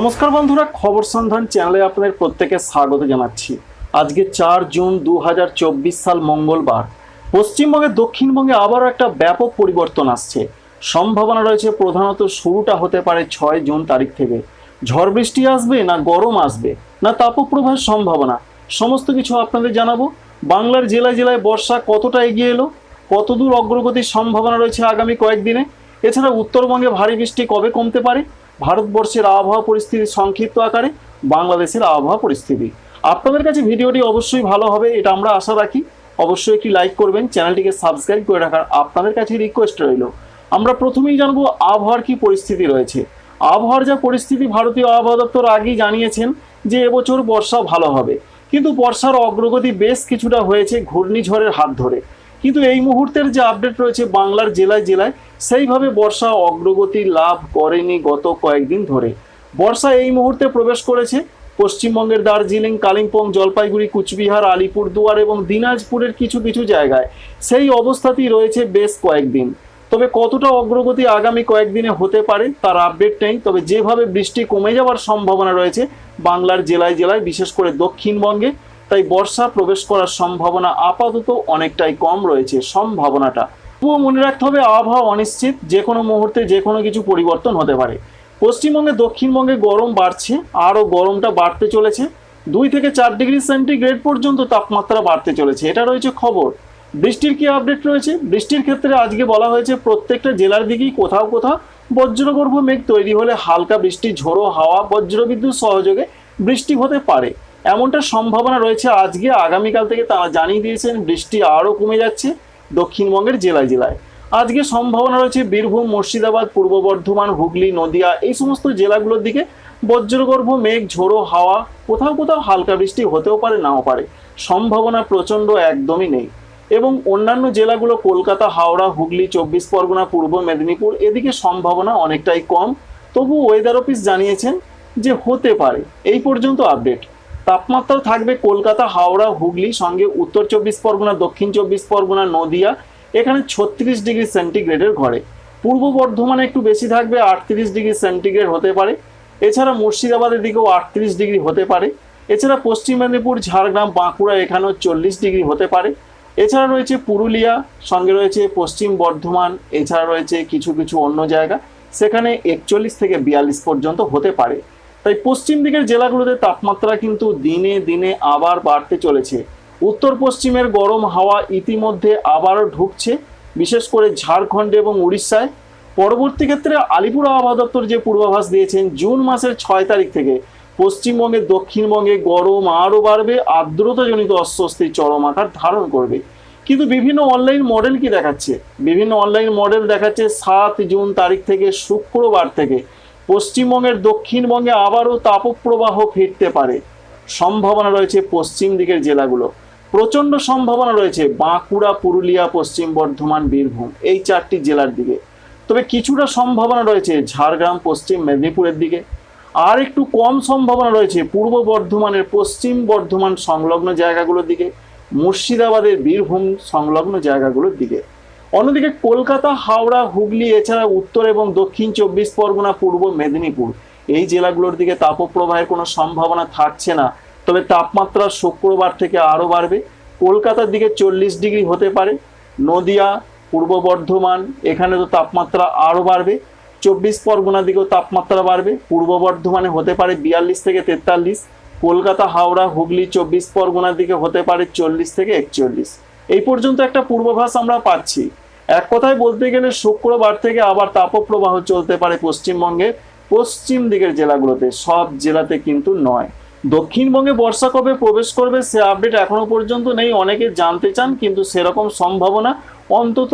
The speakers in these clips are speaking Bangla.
নমস্কার বন্ধুরা, খবর সন্ধান চ্যানেলে আপনাদের প্রত্যেকে স্বাগত জানাচ্ছি। আজকে চার জুন দু হাজার চব্বিশ সাল মঙ্গলবার। পশ্চিমবঙ্গে দক্ষিণবঙ্গে আবারও একটা ব্যাপক পরিবর্তন আসছে। সম্ভাবনা রয়েছে প্রধানত শুরুটা হতে পারে ছয় জুন তারিখ থেকে। ঝড় বৃষ্টি আসবে না গরম আসবে? না তাপপ্রবাহের সম্ভাবনা? সমস্ত কিছু আপনাদের জানাব। বাংলার জেলায় জেলায় বর্ষা কতটা এগিয়ে এলো? কতদূর অগ্রগতির সম্ভাবনা রয়েছে আগামী কয়েকদিনে? এছাড়া উত্তরবঙ্গে ভারী বৃষ্টি কবে কমতে পারে? ভারতবর্ষের আবহাওয়া পরিস্থিতি সংক্ষিপ্ত আকারে বাংলাদেশের আবহাওয়া পরিস্থিতি। আপনাদের কাছে ভিডিওটি অবশ্যই ভালো হবে, এটা আমরা আশা রাখি। অবশ্যই একটি লাইক করবেন, চ্যানেলটিকে সাবস্ক্রাইব করে রাখার আপনাদের কাছে রিকোয়েস্ট রইল। আমরা প্রথমেই জানব আবহাওয়ার কি পরিস্থিতি রয়েছে। আবহাওয়ার যা পরিস্থিতি ভারতীয় আবহাওয়া দপ্তর আগেই জানিয়েছেন যে এবছর বর্ষা ভালো হবে। কিন্তু বর্ষার অগ্রগতি বেশ কিছুটা হয়েছে ঘূর্ণিঝড়ের হাত ধরে। কিন্তু এই মুহূর্তের যে আপডেট রয়েছে বাংলার জেলায় জেলায়, সেইভাবে বর্ষা অগ্রগতি লাভ করেনি গত কয়েকদিন ধরে। বর্ষা এই মুহূর্তে প্রবেশ করেছে পশ্চিমবঙ্গের দার্জিলিং, কালিম্পং, জলপাইগুড়ি, কুচবিহার, আলিপুরদুয়ার এবং দিনাজপুরের কিছু কিছু জায়গায়। সেই অবস্থাতেই রয়েছে বেশ কয়েকদিন। তবে কতটা অগ্রগতি আগামী কয়েকদিনে হতে পারে তার আপডেট নেই। তবে যেভাবে বৃষ্টি কমে যাওয়ার সম্ভাবনা রয়েছে বাংলার জেলায় জেলায়, বিশেষ করে দক্ষিণবঙ্গে তাই বর্ষা প্রবেশ করার সম্ভাবনা আপাতত অনেকটাই কম রয়েছে সম্ভাবনাটা। তবুও মনে রাখতে হবে আবহাওয়া অনিশ্চিত, যে কোনো মুহূর্তে যে কোনো কিছু পরিবর্তন হতে পারে। পশ্চিমবঙ্গে দক্ষিণবঙ্গে গরম বাড়ছে, আরও গরমটা বাড়তে চলেছে। দুই থেকে চার ডিগ্রি সেন্টিগ্রেড পর্যন্ত তাপমাত্রা বাড়তে চলেছে, এটা রয়েছে খবর। বৃষ্টির কি আপডেট রয়েছে? বৃষ্টির ক্ষেত্রে আজকে বলা হয়েছে প্রত্যেকটা জেলার দিকেই কোথাও কোথাও বজ্রগর্ভ মেঘ তৈরি হলে হালকা বৃষ্টি, ঝোড়ো হাওয়া, বজ্রবিদ্যুৎ সহযোগে বৃষ্টি হতে পারে। এমনটা সম্ভাবনা রয়েছে আজকে, আগামীকাল থেকে তারা জানিয়ে দিয়েছেন বৃষ্টি আরও কমে যাচ্ছে দক্ষিণবঙ্গের জেলায় জেলায়। আজকে সম্ভাবনা রয়েছে বীরভূম, মুর্শিদাবাদ, পূর্ব বর্ধমান, হুগলি, নদিয়া, এই সমস্ত জেলাগুলোর দিকে বজ্রগর্ভ, মেঘ, ঝোড়ো, হাওয়া, কোথাও কোথাও হালকা বৃষ্টি হতেও পারে, নাও পারে। সম্ভাবনা প্রচণ্ড একদমই নেই। এবং অন্যান্য জেলাগুলো, কলকাতা, হাওড়া, হুগলি, চব্বিশ পরগনা, পূর্ব মেদিনীপুর, এদিকে সম্ভাবনা অনেকটাই কম। তবু ওয়েদার অফিস জানিয়েছেন যে হতে পারে। এই পর্যন্ত আপডেট তাপমাত্রা থাকবে কলকাতা, হাওড়া, হুগলি, সঙ্গে উত্তর চব্বিশ পরগনা, দক্ষিণ চব্বিশ পরগনা, নদিয়া, এখানে ছত্রিশ ডিগ্রি সেন্টিগ্রেডের ঘরে। পূর্ব বর্ধমানে একটু বেশি থাকবে, আটত্রিশ ডিগ্রি সেন্টিগ্রেড হতে পারে। এছাড়া মুর্শিদাবাদের দিকেও আটত্রিশ ডিগ্রি হতে পারে। এছাড়া পশ্চিম মেদিনীপুর, ঝাড়গ্রাম, বাঁকুড়া এখানেও চল্লিশ ডিগ্রি হতে পারে। এছাড়া রয়েছে পুরুলিয়া, সঙ্গে রয়েছে পশ্চিম বর্ধমান, এছাড়া রয়েছে কিছু কিছু অন্য জায়গা। সেখানে একচল্লিশ থেকে বিয়াল্লিশ পর্যন্ত হতে পারে। তাই পশ্চিম দিকের জেলাগুলোতে তাপমাত্রা কিন্তু দিনে দিনে আবার বাড়তে চলেছে। উত্তর পশ্চিমের গরম হাওয়া ইতিমধ্যে আবারও ঢুকছে, বিশেষ করে ঝাড়খণ্ড এবং উড়িষ্যায়। পরবর্তী ক্ষেত্রে আলিপুর আবহাওয়া দপ্তর যে পূর্বাভাস দিয়েছেন, জুন মাসের ছয় তারিখ থেকে পশ্চিমবঙ্গে, দক্ষিণবঙ্গে গরম আরও বাড়বে আর্দ্রতাজনিত অস্বস্তি চরম আকার ধারণ করবে। কিন্তু বিভিন্ন অনলাইন মডেল কি দেখাচ্ছে? বিভিন্ন অনলাইন মডেল দেখাচ্ছে সাত জুন তারিখ থেকে, শুক্রবার থেকে। পশ্চিমবঙ্গের দক্ষিণবঙ্গে আবারও তাপপ্রবাহ ফিরতে পারে। সম্ভাবনা রয়েছে পশ্চিম দিকের জেলাগুলো। প্রচণ্ড সম্ভাবনা রয়েছে বাঁকুড়া, পুরুলিয়া, পশ্চিম বর্ধমান, বীরভূম, এই চারটি জেলার দিকে। তবে কিছুটা সম্ভাবনা রয়েছে ঝাড়গ্রাম, পশ্চিম মেদিনীপুরের দিকে। আর একটু কম সম্ভাবনা রয়েছে পূর্ব বর্ধমানের পশ্চিম বর্ধমান সংলগ্ন জায়গাগুলোর দিকে, মুর্শিদাবাদের বীরভূম সংলগ্ন জায়গাগুলোর দিকে। অন্যদিকে কলকাতা, হাওড়া, হুগলি, এছাড়া উত্তর এবং দক্ষিণ চব্বিশ পরগনা, পূর্ব মেদিনীপুর। এই জেলাগুলোর দিকে তাপপ্রবাহের কোনো সম্ভাবনা থাকছে না, তবে তাপমাত্রা শুক্রবার থেকে আরও বাড়বে। কলকাতার দিকে চল্লিশ ডিগ্রি হতে পারে। নদিয়া, পূর্ব বর্ধমান, এখানে তো তাপমাত্রা আরও বাড়বে। চব্বিশ পরগনার দিকেও তাপমাত্রা বাড়বে। পূর্ব বর্ধমানে হতে পারে বিয়াল্লিশ থেকে তেতাল্লিশ। কলকাতা, হাওড়া, হুগলি, চব্বিশ পরগনার দিকে হতে পারে চল্লিশ থেকে একচল্লিশ। এই পর্যন্ত একটা পূর্বাভাস আমরা পাচ্ছি। এক কথায় বলতে গেলে শুক্রবার থেকে আবার তাপপ্রবাহ চলতে পারে পশ্চিমবঙ্গের পশ্চিম দিকের জেলাগুলোতে, সব জেলাতে কিন্তু নয়। দক্ষিণবঙ্গে বর্ষা কবে প্রবেশ করবে সে আপডেট এখনও পর্যন্ত নেই। অনেকে জানতে চান, কিন্তু সেরকম সম্ভাবনা অন্তত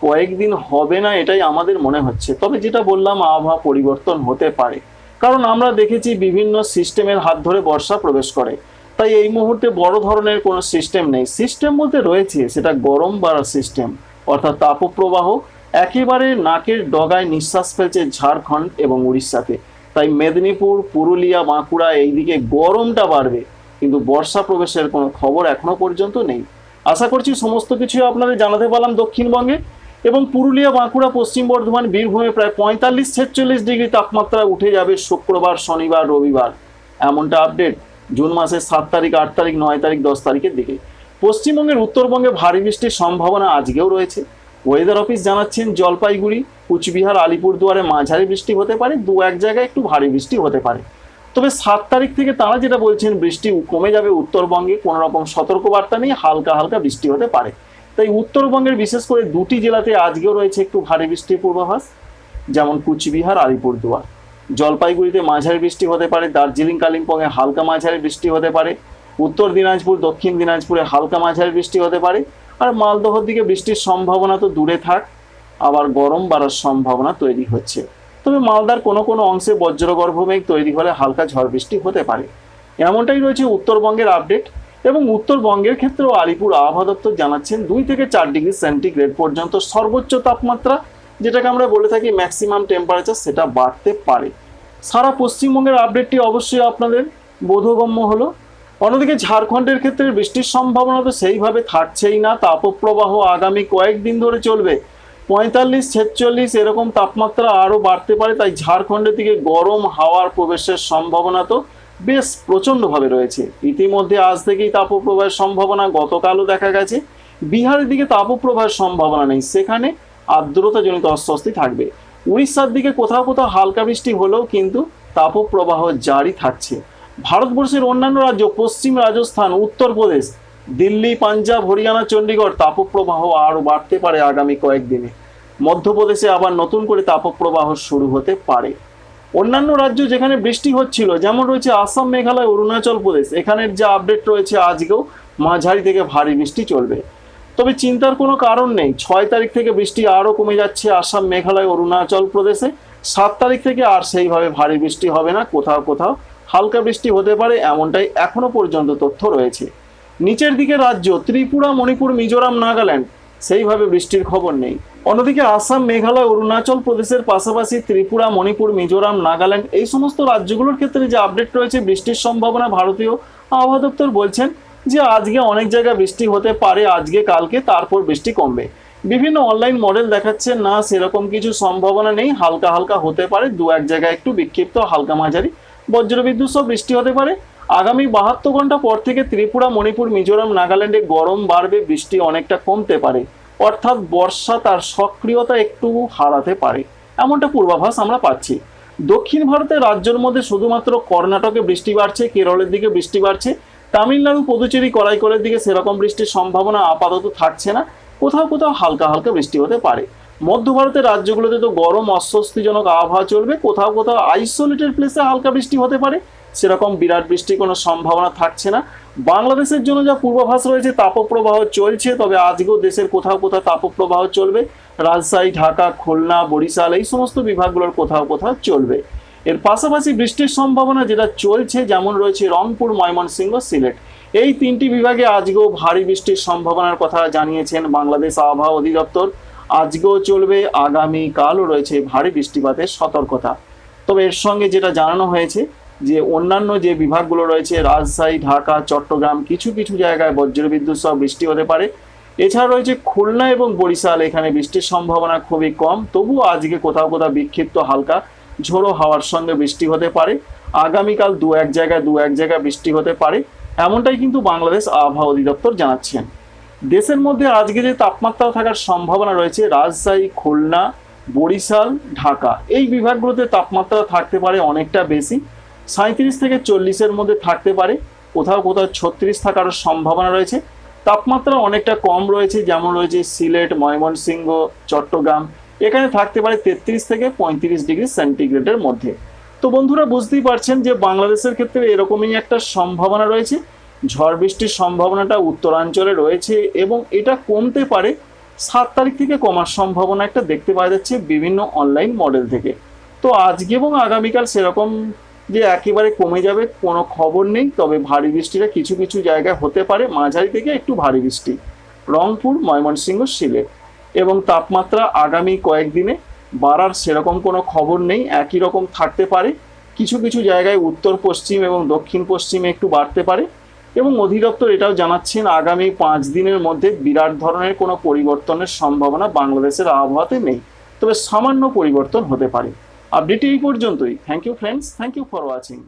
কয়েকদিন হবে না, এটাই আমাদের মনে হচ্ছে। তবে যেটা বললাম, আবহাওয়া পরিবর্তন হতে পারে। কারণ আমরা দেখেছি বিভিন্ন সিস্টেমের হাত ধরে বর্ষা প্রবেশ করে। তাই এই মুহূর্তে বড় ধরনের কোনো সিস্টেম নেই। সিস্টেম বলতে রয়েছে, সেটা গরম বাড়ার সিস্টেম। অর্থাৎ তাপপ্রবাহ একেবারে নাকের ডগায় নিঃশ্বাস ফেলছে ঝাড়খণ্ড এবং উড়িষ্যাতে। তাই মেদিনীপুর, পুরুলিয়া, বাঁকুড়া এইদিকে গরমটা বাড়বে, কিন্তু বর্ষা প্রবেশের কোনো খবর এখনও পর্যন্ত নেই। আশা করছি সমস্ত কিছুই আপনাদের জানাতে পারলাম দক্ষিণবঙ্গে। এবং পুরুলিয়া, বাঁকুড়া, পশ্চিম বর্ধমান, বীরভূমে প্রায় পঁয়তাল্লিশ, ছেচল্লিশ ডিগ্রি তাপমাত্রা উঠে যাবে শুক্রবার, শনিবার, রবিবার। এমনটা আপডেট জুন মাসের সাত তারিখ, আট তারিখ, নয় তারিখ, দশ তারিখের দিকে। পশ্চিমবঙ্গের উত্তরবঙ্গে ভারী বৃষ্টির সম্ভাবনা আজকেও রয়েছে। ওয়েদার অফিস জানাচ্ছেন, জলপাইগুড়ি, কুচবিহার, আলিপুরদুয়ারে মাঝারি বৃষ্টি হতে পারে, দু এক জায়গায় একটু ভারী বৃষ্টি হতে পারে। তবে সাত তারিখ থেকে তারা যেটা বলছেন, বৃষ্টি কমে যাবে উত্তরবঙ্গে, কোনো রকম সতর্কবার্তা নেই, হালকা হালকা বৃষ্টি হতে পারে। তাই উত্তরবঙ্গের বিশেষ করে দুটি জেলাতে আজকেও রয়েছে একটু ভারী বৃষ্টির পূর্বাভাস, যেমন কুচবিহার, আলিপুরদুয়ার। জলপাইগুড়িতে মাঝারি বৃষ্টি হতে পারে, দার্জিলিং, কালিম্পংয়ে হালকা মাঝারি বৃষ্টি হতে পারে উত্তর দিনাজপুর, দক্ষিণ দিনাজপুরে হালকা মাঝারি বৃষ্টি হতে পারে। আর মালদহর দিকে বৃষ্টির সম্ভাবনা তো দূরে থাক, আবার গরম বাড়ার সম্ভাবনা তৈরি হচ্ছে। তবে মালদার কোনো কোনো অংশে বজ্রগর্ভ মেঘ তৈরি হলে হালকা ঝড় বৃষ্টি হতে পারে। এমনটাই রয়েছে উত্তরবঙ্গের আপডেট। এবং উত্তরবঙ্গের ক্ষেত্রেও আলিপুর আবহাওয়া দপ্তর জানাচ্ছেন, দুই থেকে চার ডিগ্রি সেন্টিগ্রেড পর্যন্ত সর্বোচ্চ তাপমাত্রা, যেটাকে আমরা বলে থাকি ম্যাক্সিমাম টেম্পারেচার, সেটা বাড়তে পারে। সারা পশ্চিমবঙ্গের আপডেটটি অবশ্যই আপনাদের বোধগম্য হলো। অন্যদিকে ঝাড়খণ্ডের ক্ষেত্রে বৃষ্টির সম্ভাবনা তো সেইভাবে থাকছেই না। তাপপ্রবাহ আগামী কয়েকদিন ধরে চলবে। পঁয়তাল্লিশ, ছেচল্লিশ এরকম তাপমাত্রা আরও বাড়তে পারে, তাই ঝাড়খণ্ডের দিকে গরম হাওয়ার প্রবেশের সম্ভাবনা তো বেশ প্রচণ্ডভাবে রয়েছে। ইতিমধ্যে আজ থেকেই তাপপ্রবাহের সম্ভাবনা গতকালও দেখা গেছে। বিহারের দিকে তাপপ্রবাহের সম্ভাবনা নেই। সেখানে আর্দ্রতাজনিত অস্বস্তি থাকবে। উড়িষ্যার দিকে কোথাও কোথাও হালকা বৃষ্টি হলেও কিন্তু তাপপ্রবাহ জারি থাকছে। ভারতবর্ষের অন্যান্য রাজ্য, পশ্চিম রাজস্থান, উত্তরপ্রদেশ, দিল্লি, পাঞ্জাব, হরিয়ানা চণ্ডীগড় তাপপ্রবাহ আরও বাড়তে পারে আগামী কয়েকদিনে। মধ্যপ্রদেশে আবার নতুন করে তাপপ্রবাহ শুরু হতে পারে। অন্যান্য রাজ্য যেখানে বৃষ্টি হচ্ছিল, যেমন রয়েছে আসাম, মেঘালয়, অরুণাচল প্রদেশ, এখানের যা আপডেট রয়েছে আজকেও, মাঝারি থেকে ভারী বৃষ্টি চলবে। তবে চিন্তার কোনো কারণ নেই, ছয় তারিখ থেকে বৃষ্টি আরও কমে যাচ্ছে আসাম, মেঘালয়, অরুণাচল প্রদেশে, সাত তারিখ থেকে আর সেইভাবে ভারী বৃষ্টি হবে না, কোথাও কোথাও হালকা বৃষ্টি হতে পারে এমনটাই এখনও পর্যন্ত তথ্য রয়েছে। নিচের দিকে রাজ্য, ত্রিপুরা, মণিপুর, মিজোরাম, নাগাল্যান্ড, সেইভাবে বৃষ্টির খবর নেই। অন্যদিকে আসাম, মেঘালয়, অরুণাচল প্রদেশের পাশাপাশি ত্রিপুরা, মণিপুর, মিজোরাম, নাগাল্যান্ড এই সমস্ত রাজ্যগুলোর ক্ষেত্রে যে আপডেট রয়েছে, বৃষ্টির সম্ভাবনা ভারতীয় আবহাওয়া দপ্তর বলছেন যে আজকে অনেক জায়গায় বৃষ্টি হতে পারে, আজকে, কালকে, তারপর বৃষ্টি কমবে। বিভিন্ন অনলাইন মডেল দেখাচ্ছে, না, সেরকম কিছু সম্ভাবনা নেই, হালকা হালকা হতে পারে দু এক জায়গায় একটু বিক্ষিপ্ত, হালকা মাঝারি। বজ্রবিদ্যুৎ সহ বৃষ্টি হতে পারে। আগামী বাহাত্তর ঘণ্টা পর থেকে ত্রিপুরা, মণিপুর, মিজোরাম, নাগাল্যান্ডে গরম বাড়বে, বৃষ্টি অনেকটা কমতে পারে। অর্থাৎ বর্ষা তার সক্রিয়তা একটু হারাতে পারে। এমনটা পূর্বাভাস আমরা পাচ্ছি। দক্ষিণ ভারতের রাজ্যের মধ্যে শুধুমাত্র কর্ণাটকে বৃষ্টি বাড়ছে, কেরলের দিকে বৃষ্টি বাড়ছে। তামিলনাড়ু, পুদুচেরি করাইকলের দিকে সেরকম বৃষ্টির সম্ভাবনা আপাতত থাকছে না। কোথাও কোথাও হালকা হালকা বৃষ্টি হতে পারে। মধ্য ভারতের রাজ্যগুলোতে তো গরম, অস্বস্তিজনক আবহাওয়া চলবে। কোথাও কোথাও আইসোলেটেড প্লেসে হালকা বৃষ্টি হতে পারে। সেরকম বিরাট বৃষ্টির কোনো সম্ভাবনা থাকছে না। বাংলাদেশের জন্য যা পূর্বাভাস রয়েছে, তাপপ্রবাহ চলছে, তবে আজকেও দেশের কোথাও কোথাও তাপপ্রবাহ চলবে। রাজশাহী, ঢাকা, খুলনা, বরিশাল, এই সমস্ত বিভাগগুলোর কোথাও কোথাও চলবে। এর পাশাপাশি বৃষ্টির সম্ভাবনা যেটা চলছে, যেমন রয়েছে রংপুর, ময়মনসিংহ, সিলেট। এই তিনটি বিভাগে আজকেও ভারী বৃষ্টির সম্ভাবনার কথা জানিয়েছেন বাংলাদেশ আবহাওয়া অধিদপ্তর। আজকেও চলবে আগামী কালও রয়েছে ভারী বৃষ্টিপাতের সতর্কতা। তবে এর সঙ্গে যেটা জানানো হয়েছে, যে অন্যান্য যে বিভাগগুলো রয়েছে, রাজশাহী, ঢাকা, চট্টগ্রাম, কিছু কিছু জায়গায় বজ্রবিদ্যুৎ সহ বৃষ্টি হতে পারে। এছাড়া রয়েছে খুলনা এবং বরিশাল, এখানে বৃষ্টির সম্ভাবনা খুবই কম। তবুও আজকে কোথাও কোথাও বিক্ষিপ্ত হালকা ঝোড়ো হাওয়ার সঙ্গে বৃষ্টি হতে পারে। আগামীকাল দু এক জায়গায় দু এক জায়গায় বৃষ্টি হতে পারে। এমনটাই কিন্তু বাংলাদেশ আবহাওয়া অধিদপ্তর জানাচ্ছেন। দেশের মধ্যে আজকে যে তাপমাত্রা থাকার সম্ভাবনা রয়েছে, রাজশাহী, খুলনা, বরিশাল, ঢাকা, এই বিভাগগুলোতে তাপমাত্রা থাকতে পারে অনেকটা বেশি। সাঁত্রিশ থেকে চল্লিশের মধ্যে থাকতে পারে, কোথাও কোথাও ছত্রিশ থাকার সম্ভাবনা রয়েছে। তাপমাত্রা অনেকটা কম রয়েছে, যেমন রয়েছে সিলেট, ময়মনসিংহ, চট্টগ্রাম, এখানে থাকতে পারে তেত্রিশ থেকে পঁয়ত্রিশ ডিগ্রি সেন্টিগ্রেডের মধ্যে। তো বন্ধুরা, বুঝতেই পারছেন যে বাংলাদেশের ক্ষেত্রে এরকমই একটা সম্ভাবনা রয়েছে। ঝড় বৃষ্টির সম্ভাবনাটা উত্তরাঞ্চলে রয়েছে এবং এটা কমতে পারে। সাত তারিখ থেকে কমার সম্ভাবনা একটা দেখতে পাওয়া যাচ্ছে বিভিন্ন অনলাইন মডেল থেকে। তো আজকে এবং আগামীকাল সেরকম যে একেবারে কমে যাবে কোনো খবর নেই, তবে ভারী বৃষ্টিটা কিছু কিছু জায়গায় হতে পারে, মাঝারি থেকে একটু ভারী বৃষ্টি। রংপুর, ময়মনসিংহ, সিলেট এবং তাপমাত্রা আগামী কয়েকদিনে বাড়ার সেরকম কোনো খবর নেই, একই রকম থাকতে পারে। কিছু কিছু জায়গায় উত্তর পশ্চিম এবং দক্ষিণ পশ্চিমে একটু বাড়তে পারে। এবং অধিদপ্তর এটাও জানাচ্ছেন, আগামী পাঁচ দিনের মধ্যে বিরাট ধরনের কোনো পরিবর্তনের সম্ভাবনা বাংলাদেশের আবহাওয়াতে নেই। তবে সামান্য পরিবর্তন হতে পারে। আপডেট এই পর্যন্তই। Thank you friends thank you for watching